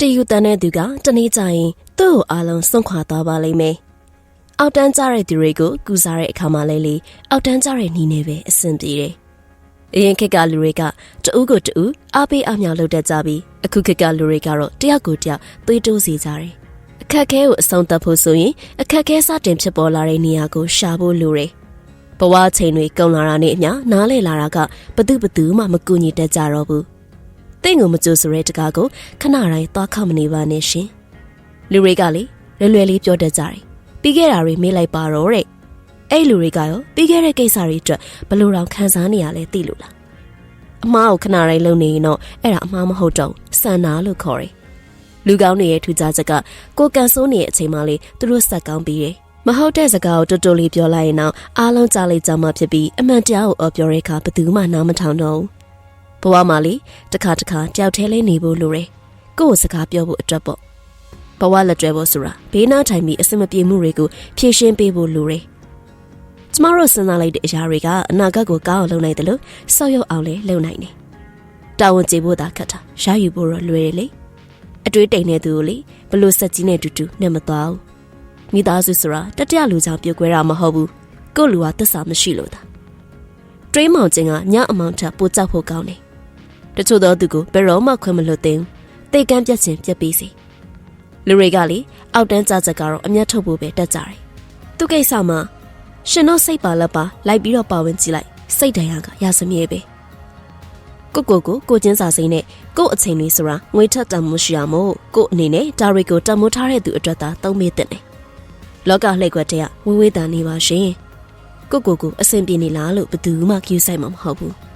တယူတန်တဲ့သူကတနေ့ကျရင်သူ့ကိုအားလုံးစွန့်ခွာသွားပါလိမ့်မယ်။အောက်တန်းကြတဲ့သူတွေကိုကူစားတဲ့အခါမှာလည်းလေအောက်တန်းကြတဲ့နီးနေပဲအဆင်ပြေတယ်။အရင်ခေတ်ကလူတွေကတဦးကိုတဦးအားပေးအားမြောက်လုပ်တတ်ကြပြီးအခုခေတ်ကလူတွေကတော့တယောက်ကိုတယောက်သွေးတိုးစေကြတယ်။အခက်အခဲကိုအဆုံးသတ်ဖို့ဆိုရင်အခက်အခဲစတင်ဖြစ်ပေါ်လာတဲ့နေရာကိုရှာဖို့လိုတယ်။ဘဝချိန်တွေကုန်လာတာနဲ့အမျှနားလည်လာတာကဘသူဘသူမှမကူညီတတ်ကြတော့ဘူး။ တင့်ကိုမကြိုဆိုတဲ့တကားကိုခဏတိုင်းသွားခောက်မနေပါနဲ့ရှင်။လူတွေကလေလွယ်လွယ်လေးပြောတတ်ကြတယ်။ပြီးခဲ့တာတွေမေးလိုက်ပါတော့တဲ့။အဲ့လူတွေကရောပြီးခဲ့တဲ့ကိစ္စတွေအတွက်ဘယ်လိုတောင်ခံစားနေရလဲသိလို့လား။အမားကိုခဏတိုင်းလုံနေရင်တော့အဲ့ဒါအမားမဟုတ်တော့ဘူးစန္နာလို့ခေါ်တယ်။လူကောင်းတွေရဲ့ထူးခြားချက်ကကိုကန်ဆိုးနေတဲ့အချိန်မှလေသူတို့ဆက်ကောင်းပြီးတယ်။မဟုတ်တဲ့စကားကိုတော်တော်လေးပြောလိုက်ရင်တော့အားလုံးကြားလိုက်ကြမှာဖြစ်ပြီးအမှန်တရားကိုအော်ပြောတဲ့အခါဘယ်သူမှနားမထောင်တော့ဘူး။ ဘဝမှာလေတစ်ခါတစ်ခါတယောက်တည်းလေးနေဖို့လိုတယ်။ကိုယ့်ကိုစကားပြောဖို့အတွက်ပေါ့။ဘဝလက်တွဲဖို့ဆိုတာဘေးနားထိုင်ပြီးအစမပြေမှုတွေကိုဖြေရှင်းပေးဖို့လိုတယ်။ကျမတို့စဉ်းစားလိုက်တဲ့အရာတွေကအနာဂတ်ကိုကောင်းအောင်လုပ်နိုင်တယ်လို့ဆောက်ရုပ်အောင်လည်းလုပ်နိုင်တယ်။တာဝန်ကျေဖို့သာခက်တာရယူဖို့တော့လွယ်တယ်လေ။အတွေးတိမ်တဲ့သူကိုလေဘလို့ဆက်ကြီးနဲ့တူတူနဲ့မသွားဘူး။မိသားစုဆိုတာတတရလူကြောင့်ပြုတ်ခွဲတာမဟုတ်ဘူး။ကိုယ့်လူကသစ္စာမရှိလို့သာ။တွေးမောင်ချင်းကညအမောင်ထက်ပိုကြောက်ဖို့ကောင်းတယ်။ တချို့သောသူကိုဘယ်တော့မှခွင့်မလွတ်သင့်ဘူး။တိတ်ကမ်းပြတ်ခြင်းပြတ်ပြီးစီ။လူတွေကလေအောက်တန်းကြချက်ကတော့အမျက်ထုတ်ဖို့ပဲတက်ကြတယ်။သူကိစ္စမှာရှင်တို့စိတ်ပါလက်ပါလိုက်ပြီးတော့ပါဝင်ကြည့်လိုက်စိတ်တရားကရာစမြဲပဲ။ကိုကိုကိုကိုချင်းစာစိမ့်နဲ့ကို့အချိန်လေးဆိုတာငွေထက်တန်မှုရှိရမို့ကို့အနေနဲ့ဒါတွေကိုတန်မိုးထားတဲ့သူအတွက်သာသုံးမိတဲ့တယ်။လောကလှည့်ကွက်တဲ့ကဝေးဝေးတန်နေပါရှင်။ကိုကိုကိုအဆင်ပြေနေလားလို့ဘယ်သူမှကြည့်ဆိုင်မှာမဟုတ်ဘူး။